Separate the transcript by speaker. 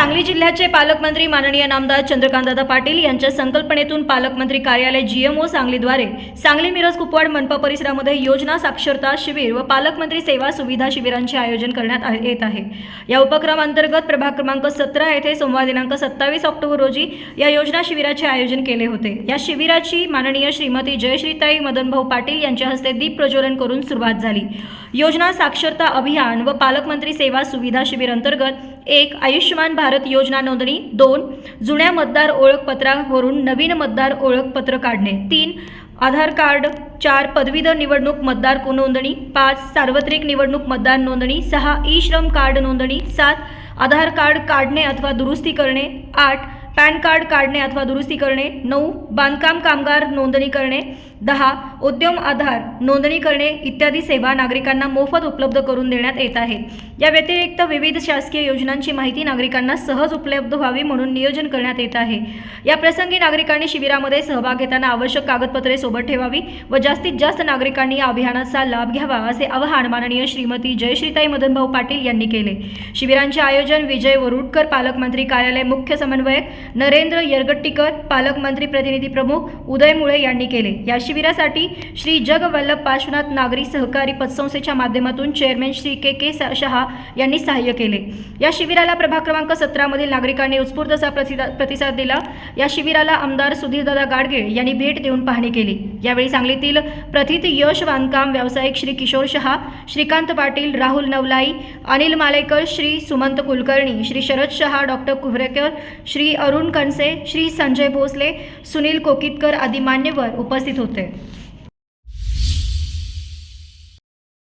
Speaker 1: सांगली जिल्ह्याचे पालकमंत्री माननीय नामदार चंद्रकांतदादा पाटील यांच्या संकल्पनेतून पालकमंत्री कार्यालय जीएमओ सांगलीद्वारे सांगली मिरज कुपवाड मनपा परिसरामध्ये योजना साक्षरता शिबिर व पालकमंत्री सेवा सुविधा शिबिरांचे आयोजन करण्यात आ- येत आहे. या उपक्रमांतर्गत प्रभाग क्रमांक सतरा येथे सोमवार दिनांक सत्तावीस ऑक्टोबर रोजी या योजना शिबिराचे आयोजन केले होते. या शिबिराची माननीय श्रीमती जयश्रीताई मदनभाऊ पाटील यांच्या हस्ते दीप प्रज्वलन करून सुरुवात झाली. योजना साक्षरता अभियान व पालकमंत्री सेवा सुविधा शिबिर अंतर्गत एक आयुष्यमान भारत योजना नोंदणी दोन जुन्या मतदार ओळखपत्रावरून नवीन मतदार ओळखपत्र काढणे तीन आधार कार्ड चार पदवीधर निवडणूक मतदार नोंदणी पाच सार्वत्रिक निवडणूक मतदार नोंदणी सहा ई श्रम कार्ड नोंदणी सात आधार कार्ड काढणे अथवा दुरुस्ती करणे आठ पॅन कार्ड काढणे अथवा दुरुस्ती करणे नऊ बांधकाम कामगार नोंदणी करणे दहा उद्यम आधार नोंदणी करणे इत्यादी सेवा नागरिकांना मोफत उपलब्ध करून देण्यात येत आहे. या व्यतिरिक्त विविध शासकीय योजनांची माहिती नागरिकांना सहज उपलब्ध व्हावी म्हणून नियोजन करण्यात येत आहे. या प्रसंगी नागरिकांनी शिबिरामध्ये सहभाग घेताना आवश्यक कागदपत्रे सोबत ठेवावी व जास्तीत जास्त नागरिकांनी या अभियानाचा लाभ घ्यावा असे आवाहन माननीय श्रीमती जयश्रीताई मदनभाऊ पाटील यांनी केले. शिबिरांचे आयोजन विजय वरुडकर पालकमंत्री कार्यालय मुख्य समन्वयक नरेंद्र यरगट्टीकर पालकमंत्री प्रतिनिधी प्रमुख उदय मुळे यांनी केले. या शिबिरासाठी श्री जगवल्लभ पार्श्वनाथ नागरी सहकारी पतसंस्थेच्या माध्यमातून chairman Shri K K Shah यांनी सहाय्य केले. या शिबिराला प्रभाग क्रमांक सतरामधील नागरिकांनी उत्स्फूर्त असा प्रतिसाद दिला. या शिबिराला आमदार सुधीरदादा गाडगीळ यांनी भेट देऊन पाहणी केली. यावेळी सांगलीतील प्रथित यश बांधकाम व्यावसायिक श्री किशोर शहा श्रीकांत पाटील राहुल नवलाई अनिल मालेकर श्री सुमंत कुलकर्णी श्री शरद शहा डॉक्टर कुभरेकर श्री अरुण अरुण कणसे श्री संजय भोसले सुनील कोकितकर आदी मान्यवर उपस्थित होते.